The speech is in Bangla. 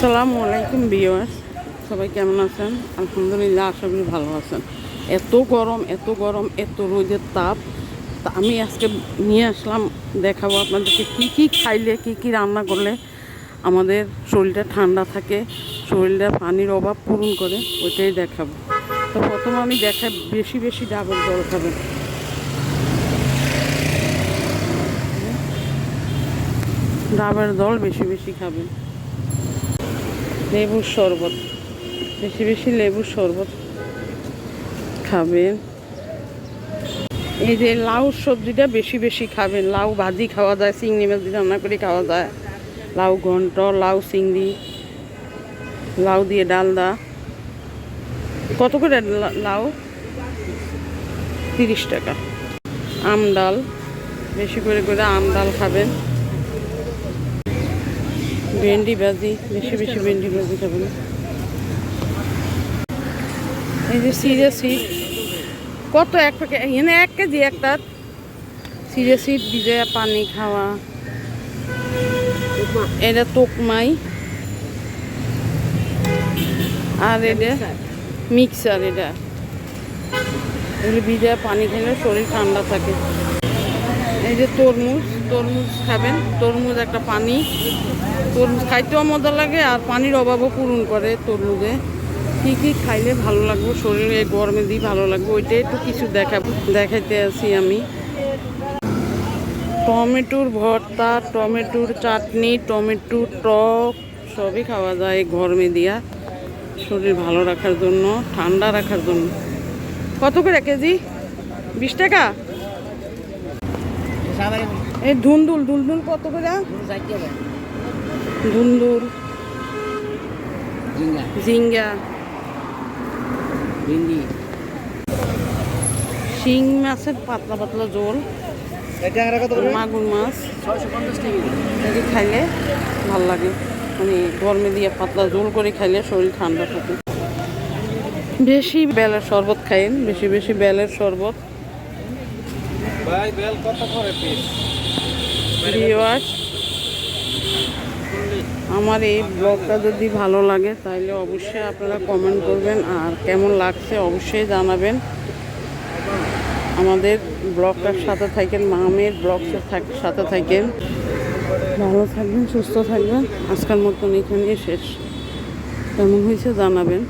আসসালামু আলাইকুম বিওয়ার্স সবাই কেমন আছেন? আলহামদুলিল্লাহ, আশা করি ভালো আছেন। এত গরম এত গরম, এত রোদের তাপ। তা আমি আজকে নিয়ে আসলাম, দেখাবো আপনাদেরকে কী কী খাইলে, কী কী রান্না করলে আমাদের শরীরটা ঠান্ডা থাকে শরীরটা পানির অভাব পূরণ করে, ওইটাই দেখাবো। তো প্রথমে আমি দেখাই, বেশি বেশি ডাবল জল খাবেন। ডাবের জল বেশি বেশি খাবেন। লেবুর শরবত। বেশি বেশি লেবুর শরবত খাবেন এই যে লাউ সবজিটা বেশি বেশি খাবেন লাউ ভাজি খাওয়া যায়, চিংড়ি দিয়ে রান্না করে খাওয়া যায়। লাউ ঘন্ট, লাউ চিংড়ি, লাউ দিয়ে ডালদা কত করে লাউ? তিরিশ টাকা। আম ডাল, বেশি করে করে আম ডাল খাবেন। ভেন্ডি ভাজি, বেশি বেশি ভেন্ডি ভাজি খাবেন এই যে সিজে সিট কত এক প্যাকেট এক কেজি একটা। সিজে সিট ভিজে পানি খাওয়া। এটা তোকমাই আর এটা মিক্সার, এটা। এগুলো ভিজে পানি খেলে শরীর ঠান্ডা থাকে। এই যে তরমুজ। তরমুজ খাবেন। তরমুজ একটা পানি। তরমুজ খাইতেও মজা লাগে আর পানির অভাবও পূরণ করে তরমুজে। কী কী খাইলে ভালো লাগবে? শরীরে গরমে দিয়ে ভালো লাগবে? ওইটাই একটু কিছু দেখা, দেখাইতে আছি আমি। টমেটোর ভর্তা, টমেটোর চাটনি, টমেটোর টক, সবই খাওয়া যায় গরমে দিয়া। শরীর ভালো রাখার জন্য, ঠান্ডা রাখার জন্য। কত করে কেজি? বিশ টাকা? এই ধুন্দুল ধুন্দুল কত করে ধুন্দুল ঝিঙ্গা। ভিন্ডি। শিং মাছের পাতলা পাতলা জোল মাগুর মাছ। এটি খাইলে ভালো লাগে। মানে গরমে দিয়ে পাতলা জোল করে খাইলে শরীর ঠান্ডা থাকে। বেশি বেলের শরবত খাইন বেশি বেশি বেলের শরবত। ভাই, বেল কত করে পিস ভিউয়ার্স আমার এই ব্লগটা যদি ভালো লাগে তাহলে অবশ্যই আপনারা কমেন্ট করবেন আর কেমন লাগছে অবশ্যই জানাবেন। আমাদের ব্লগটার সাথে থাকেন, মামের ব্লগসের থাক- সাথে থাকেন। ভালো থাকবেন, সুস্থ থাকবেন। আজকের মতন এখানেই শেষ। কেমন হয়েছে জানাবেন।